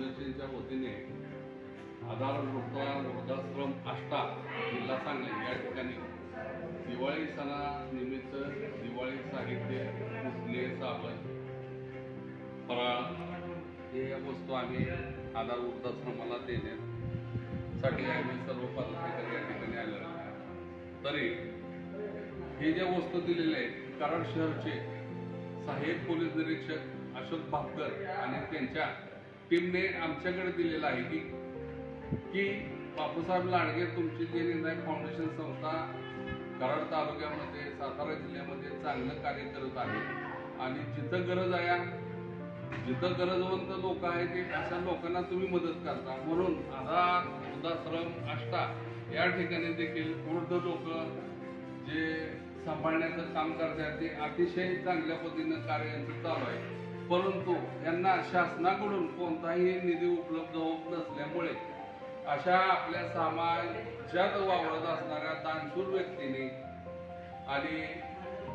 संस्था वृद्धाश्रम आष्टा जिल्हा सांगली या ठिकाणी दिवाळी सणानिमित्त दिवाळी साहित्य पुसले साबण फराळ हे या वस्तू आम्ही आधार वृद्धाश्रमाला देण्यासाठी आम्ही सर्व पदाधिकारी या ठिकाणी आलेलो आहे. तरी हे ज्या वस्तू दिलेल्या आहेत कराड शहरचे सहाय्यक पोलीस निरीक्षक अशोक भापकर आणि त्यांच्या टीमने आमच्याकडे दिलेलं आहे की की बापूसाहेब लाडगे तुमची जे निर्णय फाउंडेशन संस्था कराड तालुक्यामध्ये सातारा जिल्ह्यामध्ये चांगलं कार्य करत आहे. आणि जिथं गरज आहे जिथं गरजवंत लोक आहेत ते अशा लोकांना तुम्ही मदत करता. म्हणून आधार वृद्धाश्रम आष्टा या ठिकाणी देखील वृद्ध लोक जे सांभाळण्याचं काम करतात ते अतिशय चांगल्या पद्धतीनं कार्य यांचं चालू आहे. परंतु यांना शासनाकडून कोणताही निधी उपलब्ध होत नसल्यामुळे अशा आपल्या समाजात वावरत असणाऱ्या दानशूर व्यक्तीने आणि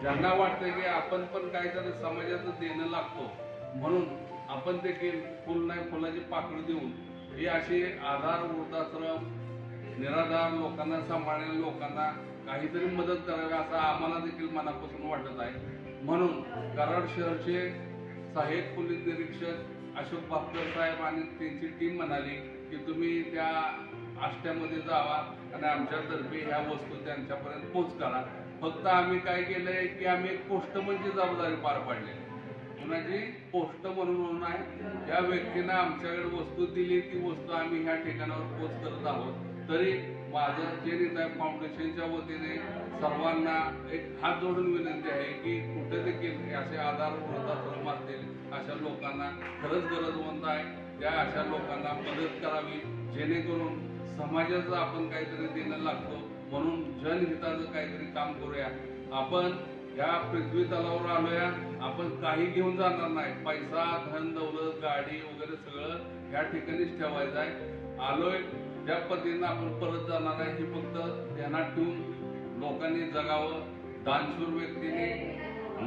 ज्यांना वाटतं की आपण पण काहीतरी समाजाचं देणं लागतो म्हणून आपण देखील फुल नाही फुलाची पाकळी देऊन ही अशी आधार वृद्धाश्रम निराधार लोकांना सांभाळणाऱ्या लोकांना काहीतरी मदत करावी असं आम्हाला देखील मनापासून वाटत आहे. म्हणून कराड शहरचे सहाय्यक पोलीस निरीक्षक अशोक बापकर साहेब आणि त्यांची टीम म्हणाली की तुम्ही त्या आष्ट्यामध्ये जावा आणि आमच्यातर्फे ह्या वस्तू त्यांच्यापर्यंत पोच करा फक्त आम्ही काय केलंय की आम्ही एक पोस्टमनची म्हणजे जबाबदारी पार पाडली कुणाची? पोस्ट म्हणून म्हणून आहे. या व्यक्तीनं आमच्याकडे वस्तू दिली ती वस्तू आम्ही ह्या ठिकाणावर पोच करत आहोत. तरी माझं जे निताय फाउंडेशनच्या वतीने सर्वांना एक हात जोडून विनंती आहे की कुठे देखील असे आधार वृद्धाश्रम असतील अशा लोकांना खरंच गरजवंत आहे. त्या अशा लोकांना मदत करावी जेणेकरून समाजाचं आपण काहीतरी देणं लागतो. म्हणून जनहिताचं काहीतरी काम करूया. आपण या पृथ्वी तलावर आलोया. आपण काही घेऊन जाणार नाही. पैसा धन दौलत गाडी वगैरे सगळं या ठिकाणीच ठेवायचं आहे. आलोय. त्या पद्धतीनं आपण परत जाणार आहे हे फक्त ध्यानात ठेवून लोकांनी जगावं दानशूर व्यक्तीने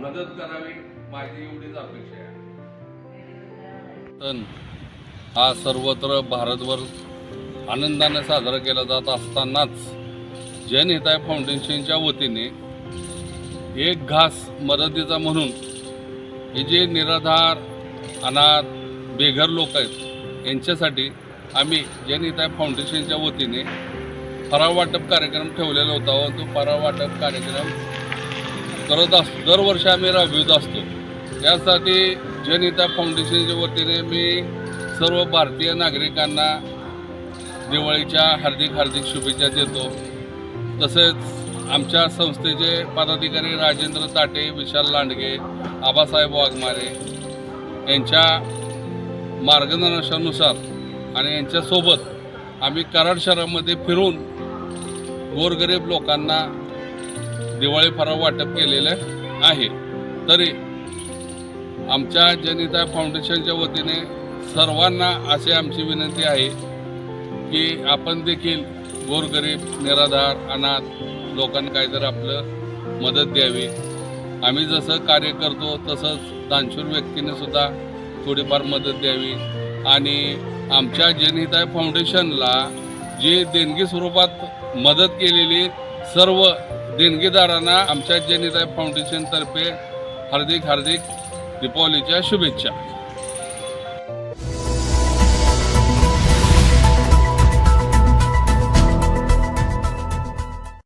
मदत करावी माझी एवढीच अपेक्षा आहे. हा सर्वत्र भारतभर आनंदाने साजरा केला जात असतानाच जनहिताय फाउंडेशनच्या वतीने एक घास मदतीचा म्हणून हे जे निराधार अनाथ बेघर लोक आहेत यांच्यासाठी आम्ही जनिता फाउंडेशनच्या वतीने फराळ वाटप कार्यक्रम ठेवलेला होता व तो फराळ वाटप कार्यक्रम करत असतो दरवर्षी आम्ही राबवित असतो. यासाठी जनिता फाउंडेशनच्या वतीने मी सर्व भारतीय नागरिकांना दिवाळीच्या हार्दिक हार्दिक शुभेच्छा देतो. तसेच आमच्या संस्थेचे पदाधिकारी राजेंद्र ताटे विशाल लांडगे आबासाहेब वाघमारे यांच्या मार्गदर्शनानुसार आणि यांच्यासोबत आम्ही कराड शहरामध्ये फिरून गोरगरीब लोकांना दिवाळी फराळ वाटप केलेलं आहे. तरी आमच्या जनिता फाउंडेशनच्या वतीने सर्वांना असे आमची विनंती आहे की आपण देखील गोरगरीब निराधार अनाथ लोकांना काहीतरी आपलं मदत द्यावी. आम्ही जसं कार्य करतो तसंच दानशूर व्यक्तीने सुद्धा थोडीफार मदत द्यावी. आणि आमच्या जनहिताय फाउंडेशनला जी देणगी स्वरूपात मदत केलेली सर्व देणगीदारांना आमच्या जनहिताय फाउंडेशनतर्फे हार्दिक हार्दिक दीपावलीच्या शुभेच्छा.